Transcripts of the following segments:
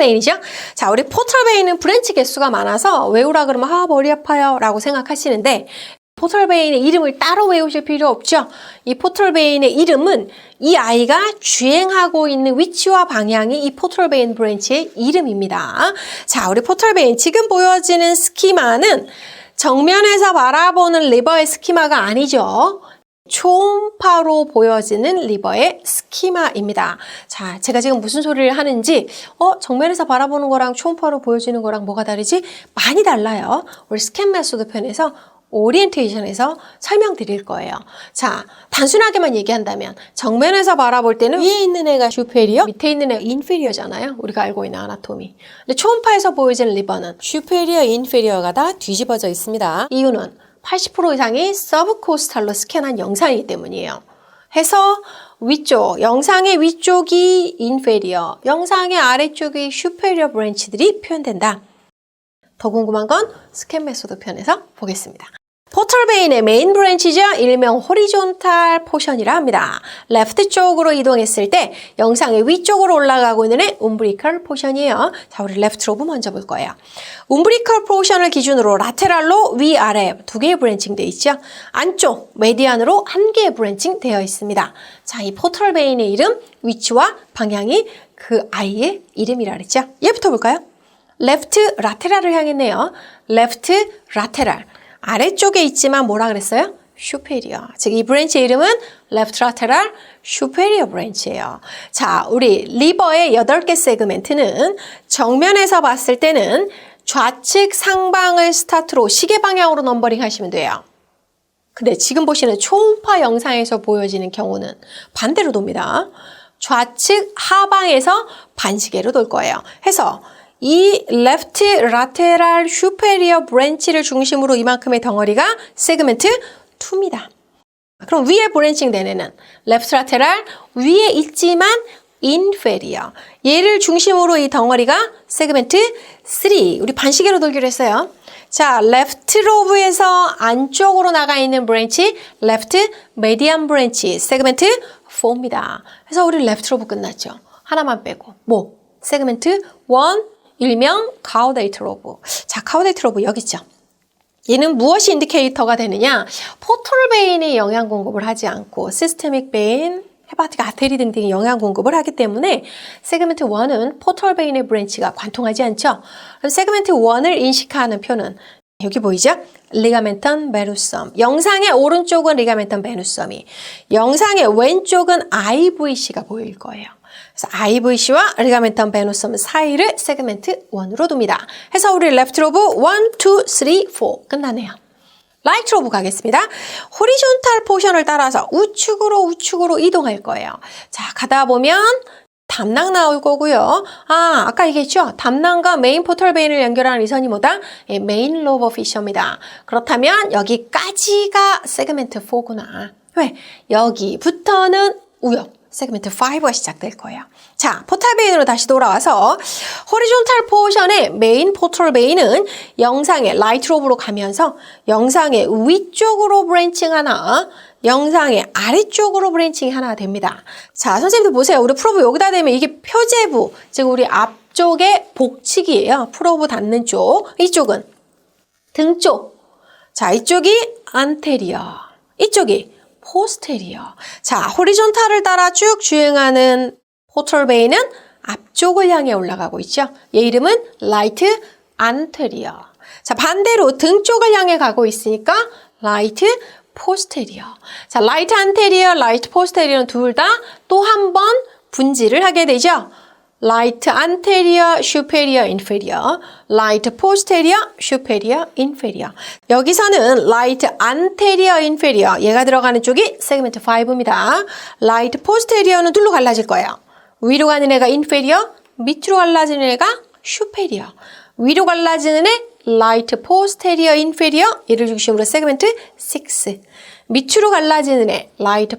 포털베인이죠? 자, 우리 포털베인은 브랜치 개수가 많아서 외우라 그러면 아, 머리 아파요 라고 생각하시는데 포털베인의 이름을 따로 외우실 필요 없죠? 이 포털베인의 이름은 이 아이가 주행하고 있는 위치와 방향이 이 포털베인 브랜치의 이름입니다. 자, 우리 포털베인 지금 보여지는 스키마는 정면에서 바라보는 리버의 스키마가 아니죠. 초음파로 보여지는 리버의 스키마입니다. 자, 제가 지금 무슨 소리를 하는지, 어, 정면에서 바라보는 거랑 초음파로 보여지는 거랑 뭐가 다르지? 많이 달라요. 우리 스캔 메소드 편에서 오리엔테이션에서 설명드릴 거예요. 자, 단순하게만 얘기한다면 정면에서 바라볼 때는 위에 있는 애가 슈페리어, 밑에 있는 애가 인페리어잖아요. 우리가 알고 있는 아나토미. 근데 초음파에서 보여지는 리버는 슈페리어, 인페리어가 다 뒤집어져 있습니다. 이유는 80% 이상이 서브코스탈로 스캔한 영상이기 때문이에요. 해서 위쪽, 영상의 위쪽이 인페리어, 영상의 아래쪽이 슈페리어 브랜치들이 표현된다. 더 궁금한 건 스캔 메소드 편에서 보겠습니다. 포털베인의 메인 브랜치죠. 일명 호리존탈 포션이라 합니다. 레프트 쪽으로 이동했을 때 영상의 위쪽으로 올라가고 있는 애 움브리컬 포션이에요. 자, 우리 레프트 로브 먼저 볼 거예요. 움브리컬 포션을 기준으로 라테랄로 위아래 두 개의 브랜칭 되어 있죠. 안쪽 메디안으로 한 개의 브랜칭 되어 있습니다. 자, 이 포털베인의 이름, 위치와 방향이 그 아이의 이름이라 그랬죠. 얘부터 볼까요? 레프트 라테랄을 향했네요. 레프트 라테랄. 아래쪽에 있지만 뭐라 그랬어요? 슈페리어. 즉, 이 브랜치의 이름은 레프트 라테랄 슈페리어 브랜치예요. 자, 우리 리버의 8개 세그멘트는 정면에서 봤을 때는 좌측 상방을 스타트로 시계 방향으로 넘버링 하시면 돼요. 근데 지금 보시는 초음파 영상에서 보여지는 경우는 반대로 돕니다. 좌측 하방에서 반시계로 돌 거예요. 해서 이 레프트 라테랄 슈페리어 브랜치를 중심으로 이만큼의 덩어리가 세그멘트 2입니다. 그럼 위에 브랜칭 된 애는 레프트 라테랄 위에 있지만 인페리어. 얘를 중심으로 이 덩어리가 세그멘트 3. 우리 반시계로 돌기로 했어요. 자, 레프트 로브에서 안쪽으로 나가 있는 브랜치, 메디안 브랜치, 세그멘트 4입니다. 그래서 우리 레프트 로브 끝났죠. 하나만 빼고. 뭐? 세그멘트 1, 일명 카우데이 트 로브. 자, 카우데이 트 로브 여기 있죠. 얘는 무엇이 인디케이터가 되느냐? 포털 베인이 영양 공급을 하지 않고 시스테믹 베인, 헤바틱 아테리 등등이 영양 공급을 하기 때문에 세그멘트 1은 포털 베인의 브랜치가 관통하지 않죠. 세그멘트 1을 인식하는 표는 여기 보이죠? 리가멘턴 베누섬. 영상의 오른쪽은 리가멘턴 베누섬이, 영상의 왼쪽은 IVC가 보일 거예요. IVC와 리가멘턴 베누섬 사이를 세그멘트 1으로 둡니다. 해서 우리 레프트 로브 1, 2, 3, 4 끝나네요. 라이트 로브 가겠습니다. 호리존탈 포션을 따라서 우측으로 우측으로 이동할 거예요. 자, 가다 보면 담낭 나올 거고요. 아, 아까 얘기했죠? 담낭과 메인 포털 베인을 연결하는 이 선이 뭐다? 예, 메인 로버 피셔입니다. 그렇다면 여기까지가 세그멘트 4구나. 왜? 여기부터는 우역. 세그멘트 5가 시작될 거예요. 자, 포털 베인으로 다시 돌아와서 호리존탈 포션의 메인 포털 베인은 영상의 라이트 로브로 가면서 영상의 위쪽으로 브랜칭 하나, 영상의 아래쪽으로 브랜칭이 하나 됩니다. 자, 선생님들 보세요. 우리 프로브 여기다 대면 이게 표제부, 즉 우리 앞쪽의 복치기예요. 프로브 닿는 쪽. 이쪽은 등 쪽. 자, 이쪽이 안테리어. 이쪽이 포스테리어. 자, 호리존탈을 따라 쭉 주행하는 포털 베이는 앞쪽을 향해 올라가고 있죠. 얘 이름은 라이트 안테리어. 자, 반대로 등 쪽을 향해 가고 있으니까 라이트 포스테리어. 자, 라이트 안테리어, 라이트 포스테리어는 둘 다 또 한 번 분지를 하게 되죠. 라이트 안테리어, 슈페리어, 인페리어, 라이트 포스테리어, 슈페리어, 인페리어. 여기서는 라이트 안테리어, 인페리어 얘가 들어가는 쪽이 세그멘트 5입니다. 라이트 포스테리어는 둘로 갈라질 거예요. 위로 가는 애가 인페리어, 밑으로 갈라지는 애가 슈페리어. 위로 갈라지는 애 라이트 포스테리어, 인페리어 얘를 중심으로 세그멘트 6. 밑으로 갈라지는 애 라이트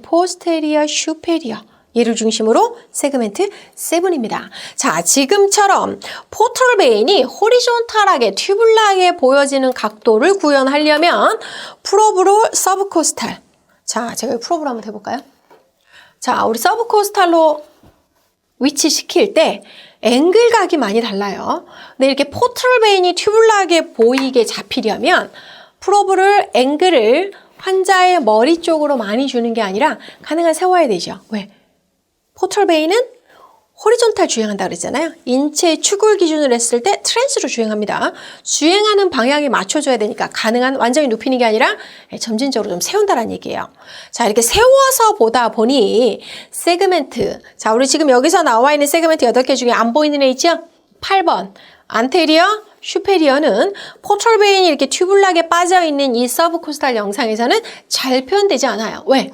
얘를 중심으로 세그멘트 7입니다. 자, 지금처럼 포털 베인이 호리존탈하게 튜블하게 보여지는 각도를 구현하려면 프로브로 서브코스탈. 자, 제가 프로브로 한번 해볼까요? 자, 우리 서브코스탈로 위치시킬 때 앵글각이 많이 달라요. 근데 이렇게 포털 베인이 튜블하게 보이게 잡히려면 프로브를 앵글을 환자의 머리 쪽으로 많이 주는 게 아니라 가능한 세워야 되죠. 왜? 포털 베인은 호리존탈 주행한다 그랬잖아요. 인체 축을 기준으로 했을 때 트랜스로 주행합니다. 주행하는 방향에 맞춰줘야 되니까 가능한 완전히 눕히는 게 아니라 점진적으로 좀 세운다는 얘기예요. 자, 이렇게 세워서 보다 보니 세그멘트. 자, 우리 지금 여기서 나와 있는 세그멘트 8개 중에 안 보이는 애 있죠? 8번. 안테리어, 슈페리어는 포털베인이 이렇게 튜블하게 빠져있는 이 서브코스탈 영상에서는 잘 표현되지 않아요. 왜?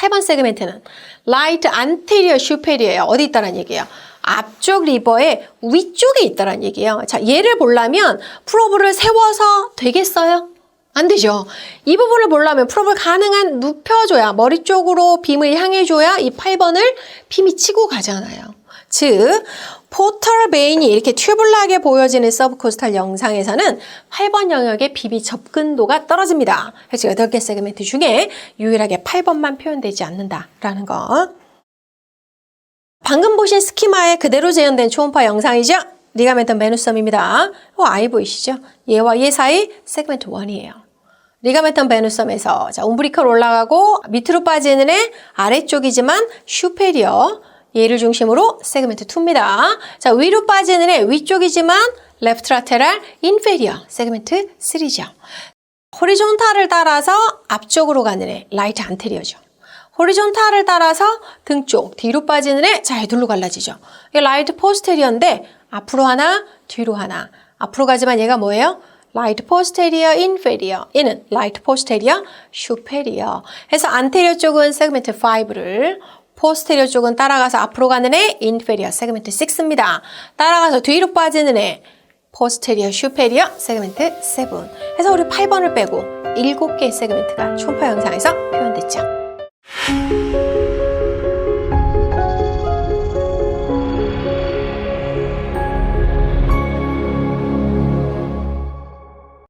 8번 세그멘트는 라이트 안테리어 슈페리어예요. 어디 있다란 얘기예요? 앞쪽 리버의 위쪽에 있다란 얘기예요. 자, 얘를 보려면 프로브를 세워서 되겠어요? 안 되죠. 이 부분을 보려면 프로브를 가능한 눕혀줘야 머리 쪽으로 빔을 향해줘야 이 8번을 빔이 치고 가잖아요. 즉 포털 베인이 이렇게 튜블하게 보여지는 서브코스탈 영상에서는 8번 영역의 빔이 접근도가 떨어집니다. 그래서 8개 세그멘트 중에 유일하게 8번만 표현되지 않는다라는 거. 방금 보신 스키마에 그대로 재현된 초음파 영상이죠? 리가멘트 베누섬입니다. 어, 아이 보이시죠? 얘와 얘 사이 세그멘트 1이에요. 리가멘턴 베누섬에서 자, 움브리컬 올라가고 밑으로 빠지는 애 아래쪽이지만 슈페리어 얘를 중심으로 세그멘트 2입니다. 자, 위로 빠지는 애 위쪽이지만 라테랄 인페리어 세그멘트 3죠. 호리존탈을 따라서 앞쪽으로 가는 애 라이트 안테리어죠. 호리존탈을 따라서 등 쪽 뒤로 빠지는 애 좌회돌로 갈라지죠. 이게 라이트 포스테리어인데 앞으로 하나 뒤로 하나 앞으로 가지만 얘가 뭐예요? 라이트 포스테리어 인페리어 얘는 라이트 포스테리어 슈페리어 해서 안테리어 쪽은 세그멘트 5를 포스테리어 쪽은 따라가서 앞으로 가는 애 인페리어 세그멘트 6입니다. 따라가서 뒤로 빠지는 애 포스테리어 슈페리어 세그멘트 7 해서 우리 8번을 빼고 7개의 세그멘트가 초음파 영상에서 표현됐죠.